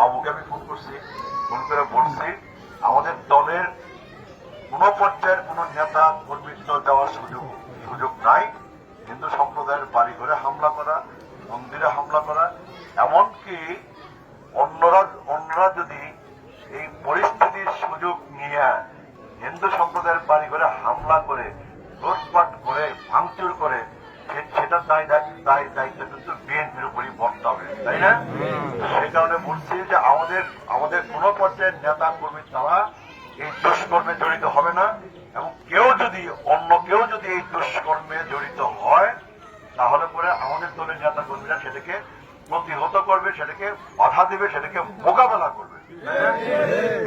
বাবুকে আমি ফোন করছি ফোন করে বলছি, আমাদের দলের কোন পর্যায়ের কোন নেতা কর্মীত্ব দেওয়ার সুযোগ সুযোগ নাই। হিন্দু সম্প্রদায়ের বাড়ি ঘরে হামলা করা, মন্দিরে হামলা করা, এমনকি তাই না? সেই কারণে বলছি যে আমাদের আমাদের কোন পর্যায়ের নেতা কর্মী তারা এই দুষ্কর্মে জড়িত হবে না এবং কেউ যদি, অন্য কেউ যদি এই দুষ্কর্মে জড়িত হয়, তাহলে পরে আমাদের দলের নেতা কর্মীরা সেটাকে প্রতিহত করবে, সেটাকে বাধা দেবে, সেটাকে মোকাবেলা করবে।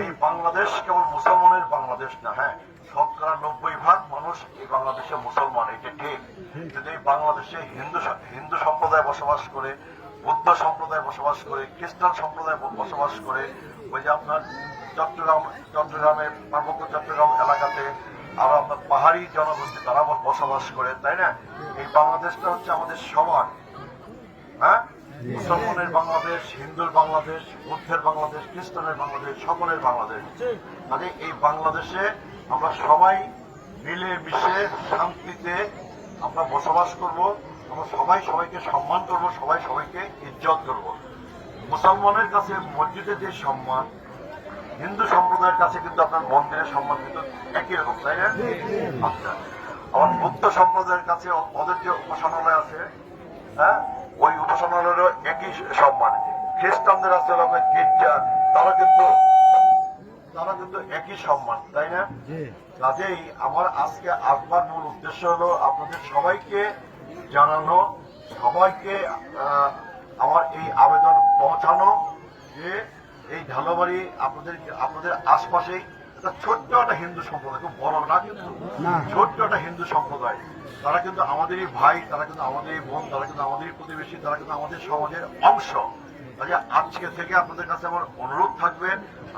এই বাংলাদেশ কেবল মুসলমানের বাংলাদেশ না হ্যাঁ? শতকরা নব্বই ভাগ মানুষ এই বাংলাদেশে মুসলমান এটা ঠিক। এই বাংলাদেশে হিন্দু হিন্দু সম্প্রদায় বসবাস করে বৌদ্ধ সম্প্রদায় বসবাস করে, খ্রিস্টান সম্প্রদায় বসবাস করে, ওই যে আপনার চট্টগ্রাম, চট্টগ্রামের পার্বত্য চট্টগ্রাম এলাকাতে আরও আপনার পাহাড়ি জনগোষ্ঠী তারা বসবাস করে, তাই না? এই বাংলাদেশটা হচ্ছে আমাদের সবার হ্যাঁ? মুসলমানের বাংলাদেশ, হিন্দুর বাংলাদেশ, বুদ্ধের বাংলাদেশ, খ্রিস্টানের বাংলাদেশ, সকলের বাংলাদেশ। মানে এই বাংলাদেশে আমরা সবাই মিলে মিশে শান্তিতে আমরা বসবাস করব। আমরা সবাই সবাইকে সম্মান করব সবাই সবাইকে ইজ্জত করব। মুসলমানের কাছে মসজিদে যে সম্মান হিন্দু সম্প্রদায়ের কাছে কিন্তু আপনার মন্দিরের সম্মান কিন্তু একই রকম তাই না? আচ্ছা আমার বুদ্ধ সম্প্রদায়ের কাছে ওদের যে উপাসনালয় আছে হ্যাঁ ওই উপাসনালয়েরও একই সম্মান। খ্রিস্টানদের আছে আপনার গির্জা তারা কিন্তু তারা কিন্তু একই সম্মান তাই না? কাজেই আমার আজকে আসবার মূল উদ্দেশ্য হলো আপনাদের সবাইকে জানানো সবাইকে আমার এই আবেদন পৌঁছানো যে এই ঢালবাড়ি আপনাদের আপনাদের আশপাশে একটা ছোট্ট একটা হিন্দু সম্প্রদায় খুব বড় না কিন্তু ছোট্ট একটা হিন্দু সম্প্রদায়। তারা কিন্তু আমাদেরই ভাই তারা কিন্তু আমাদেরই বোন তারা কিন্তু আমাদেরই প্রতিবেশী তারা কিন্তু আমাদের সমাজের অংশ। কাজে আজকে থেকে আপনাদের কাছে আমার অনুরোধ থাকবে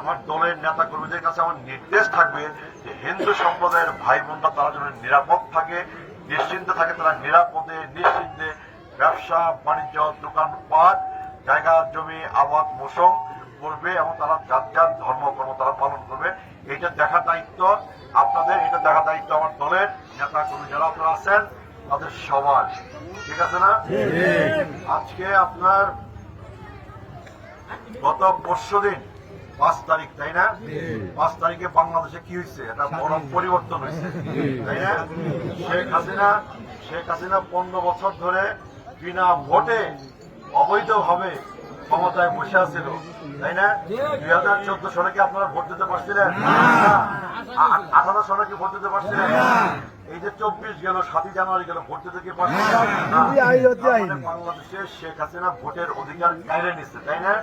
আমার দলের নেতা কর্মীদের কাছে আমার নির্দেশ থাকবে যে হিন্দু সম্প্রদায়ের ভাই বোনরা তারা যেন নিরাপদ থাকে নিশ্চিন্তে থাকে তারা নিরাপদে নিশ্চিন্তে ব্যবসা বাণিজ্য দোকানপাট জায়গা জমি আবাদ মোসম করবে এবং তারা যার যার ধর্মকর্ম তারা পালন করবে। এটা দেখার দায়িত্ব আপনাদের এটা দেখার দায়িত্ব আমার দলের। নেতা কর্মী যারা আপনারা আছেন তাদের সবার। ঠিক আছে না? আজকে আপনার গত পরশু দিন পাঁচ তারিখ তাই না? পাঁচ তারিখে বাংলাদেশে কি হয়েছে? একটা বড় পরিবর্তন হয়েছে তাই না? শেখ হাসিনা শেখ হাসিনা পনেরো বছর ধরে বিনা ভোটে অবৈধভাবে ক্ষমতায় বসে আছিল তাই না? দুই হাজার চোদ্দ সালে কি আপনারা ভোট দিতে পারছিলেন? আঠারো সালে কি ভোট দিতে পারছিলেন? এই যে চব্বিশ গেল সাতই জানুয়ারি গেল ভোট দিতে কি পারছিলেন না। আমাদের বাংলাদেশে শেখ হাসিনা ভোটের অধিকার কেড়ে নিচ্ছে তাই না?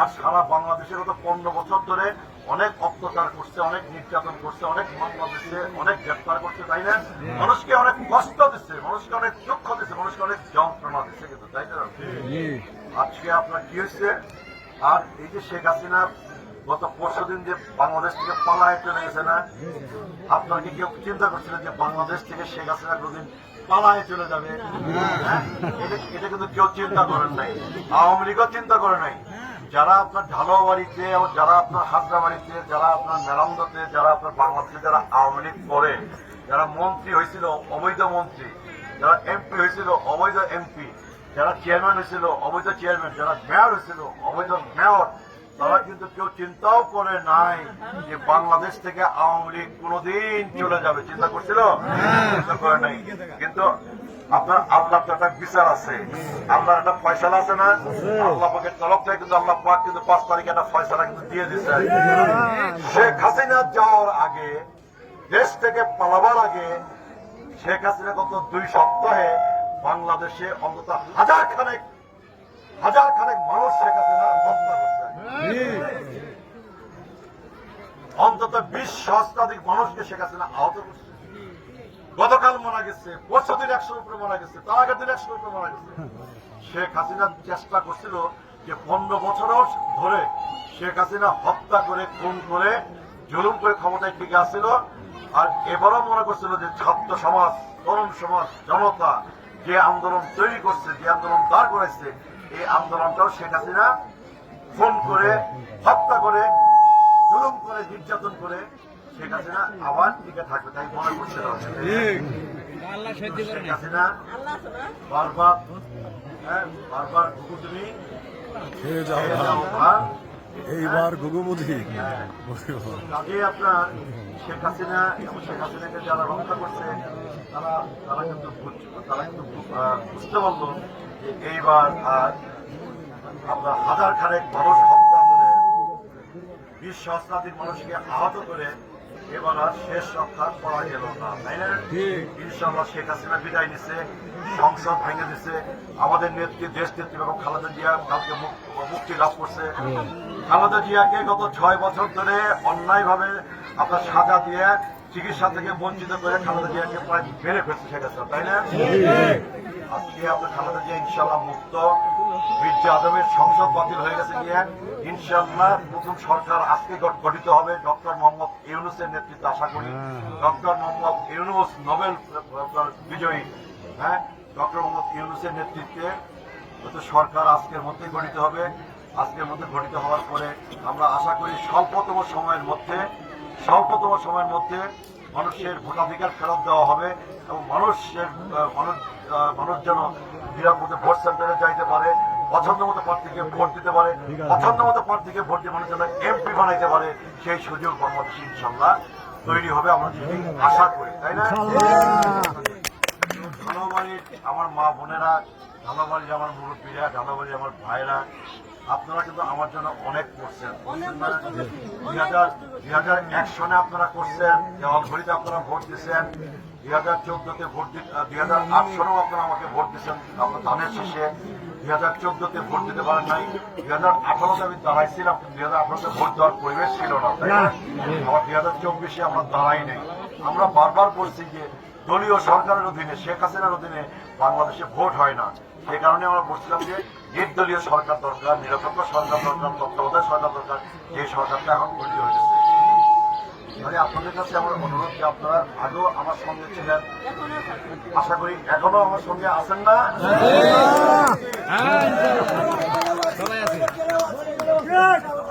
আর সারা বাংলাদেশের গত পনেরো বছর ধরে অনেক অত্যাচার করছে অনেক নির্যাতন করছে অনেক বাংলাদেশে অনেক গ্রেফতার করছে তাই না? মানুষকে অনেক কষ্ট দিচ্ছে মানুষকে অনেক দুঃখ দিচ্ছে মানুষকে অনেক যন্ত্রণা দিচ্ছে কিন্তু তাই না? আজকে আপনার কি হয়েছে? আর এই যে শেখ হাসিনা গত পরশু দিন যে বাংলাদেশ থেকে পালায় চলে গেছে না, আপনারা কি কেউ চিন্তা করছিলেন যে বাংলাদেশ থেকে শেখ হাসিনা কোনদিন পালায় চলে যাবে? হ্যাঁ? এটা কিন্তু কেউ চিন্তা করেন নাই। আওয়ামী লীগও চিন্তা করে নাই। যারা আপনার ঢালোবাড়িতে এবং যারা আপনার হাজরাবাড়িতে, যারা আপনার মেরামদাতে যারা আপনার বাংলাদেশে যারা আওয়ামী লীগ করে, যারা মন্ত্রী হয়েছিল, অবৈধ মন্ত্রী, যারা এমপি হয়েছিল, অবৈধ এমপি যারা চেয়ারম্যান হয়েছিল অবৈধ চেয়ারম্যান যারা মেয়র হয়েছিল অবৈধ মেয়র তারা কিন্তু কেউ চিন্তাও করে নাই যে বাংলাদেশ থেকে আওয়ামী লীগ কোনোদিন চলে যাবে। চিন্তা করছিল? চিন্তা করে নাই। কিন্তু আপনার তো একটা বিচার আছে। আল্লাহর একটা ফয়সালা আছে না? তরফ থেকে কিন্তু আল্লাহ পাক কিন্তু পাঁচ তারিখে একটা ফয়সালা কিন্তু দিয়ে শেখ হাসিনা যাওয়ার আগে, দেশ থেকে পালাবার আগে, শেখ হাসিনা গত দুই সপ্তাহে বাংলাদেশে অন্তত হাজার খানেক হাজার খানেক মানুষ শেখ হাসিনা হত্যা করছে। অন্তত বিশ সহস্রাধিক মানুষকে শেখ হাসিনা আহত করছে। গতকাল মারা গেছে পরশু দিন একশোর উপরে মারা গেছে, তার আগের দিন একশোর উপরে মারা গেছে। শেখ হাসিনা চেষ্টা করছিল যে পনেরো বছরও ধরে শেখ হাসিনা হত্যা করে, খুন করে, জুলুম করে ক্ষমতায় টিকে আসছিল। আর এবারও মনে করছিল যে ছাত্র সমাজ, তরুণ সমাজ, জনতা যে আন্দোলন তৈরি করছে যে আন্দোলন দাঁড় করাইছে এই আন্দোলনটাও শেখ হাসিনা ফোন করে হত্যা করে জুলুম করে নির্যাতন করে শেখ হাসিনা আবার টিকে থাকবে তাই মনে করছে শেখ হাসিনা বারবার হ্যাঁ বারবার খেয়ে যাও। খেয়ে ঘুঘু মুদি আগে এইবার আপনার শেখ হাসিনা এবং শেখ হাসিনাকে যারা রক্ষা করছে, তারা তারা কিন্তু তারা কিন্তু বুঝতে পারল যে এইবার আর আপনার হাজার খানেক মানুষ হত্যা করে, বিশ সহস্রাধিক মানুষকে আহত করে এবার আর শেষ রক্ষা করা গেল না তাই না? ইনশাল্লাহ শেখ হাসিনা বিদায় নিছে সংসদ ভেঙে দিছে আমাদের নেত্রী দেশ নেত্রী বেগম খালেদা জিয়া কালকে মুক্তি লাভ করছে। খালেদা জিয়াকে গত ছয় বছর ধরে অন্যায়ভাবে আপনার সাজা দিয়ে চিকিৎসা থেকে বঞ্চিত করে খালেদা জিয়াকে প্রায় মেরে ফেলছে শেখ হাসিনা তাই না? আজকে আপনার খালেদা জিয়া ইনশাল্লাহ মুক্ত মির্জা আদমের সংসদ বাতিল হয়ে গেছে গিয়ে ইনশাল্লাহ নতুন সরকার আজকে গঠিত হবে। ডক্টর মোহাম্মদ ইউনুসের নেতৃত্বে আশা করি। ডক্টর মোহাম্মদ ইউনুস নোবেল বিজয়ী। হ্যাঁ? ডক্টর মোহাম্মদ ইউনুসের নেতৃত্বে নতুন সরকার আজকের মধ্যে গঠিত হবে। আজকের মধ্যে গঠিত হওয়ার পরে আমরা আশা করি স্বল্পতম সময়ের মধ্যে, স্বল্পতম সময়ের মধ্যে মানুষের ভোটাধিকার ফেরত দেওয়া হবে এবং মানুষের মানুষ মানুষ যেন নিরাপদে ভোট সেন্টারে যাইতে পারে পছন্দ মতো প্রার্থীকে ভোট দিতে পারে পছন্দ মতো প্রার্থীকে ভোট দিয়ে মানুষ যেন এমপি বানাইতে পারে সেই সুযোগ বাংলাদেশ ইনশাল্লাহ তৈরি হবে আমরা যদি আশা করি তাই না? ধানবাড়ির আমার মা বোনেরা ধানবাড়ির আমার মুরব্বীরা ধানবাড়ির আমার ভাইরা আপনারা কিন্তু আমার জন্য অনেক করছেন দুই হাজার দুই হাজার এক সনে আপনারা করছেন দেওয়াল ঘড়িতে আপনারা ভোট দিচ্ছেন দুই হাজার চোদ্দতে ভোট দুই হাজার আট আপনারা আমাকে ভোট আপনার ধানের শেষে। দুই হাজার চোদ্দতে ভোট দিতে পারেন নাই দুই হাজার আঠারোতে আমি দাঁড়াইছিলাম দুই হাজার আঠারোতে ভোট দেওয়ার পরিবেশ ছিল না তাই না? দুই হাজার চব্বিশে আমরা দাঁড়াই নেই। আমরা বারবার বলছি যে দলীয় সরকারের অধীনে শেখ হাসিনার অধীনে বাংলাদেশে ভোট হয় না। সে কারণে আমরা বলছিলাম যে নির্দলীয় সরকার দরকার নিরপেক্ষ সরকার দরকার তত্ত্বাবধায়ক সরকার দরকার যে সরকারটা এখন গঠিত হয়েছে মানে আপনাদের কাছে আমার অনুরোধ যে আপনারা আগেও আমার সঙ্গে ছিলেন। আশা করি এখনও আমার সঙ্গে আছেন না।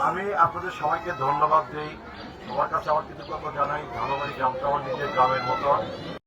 আমি আপনাদের সবাইকে ধন্যবাদ দিই। সবার কাছে আমার কিছু কথা জানাই। ধানবাড়ি গ্রামটা আমার নিজের গ্রামের মতো।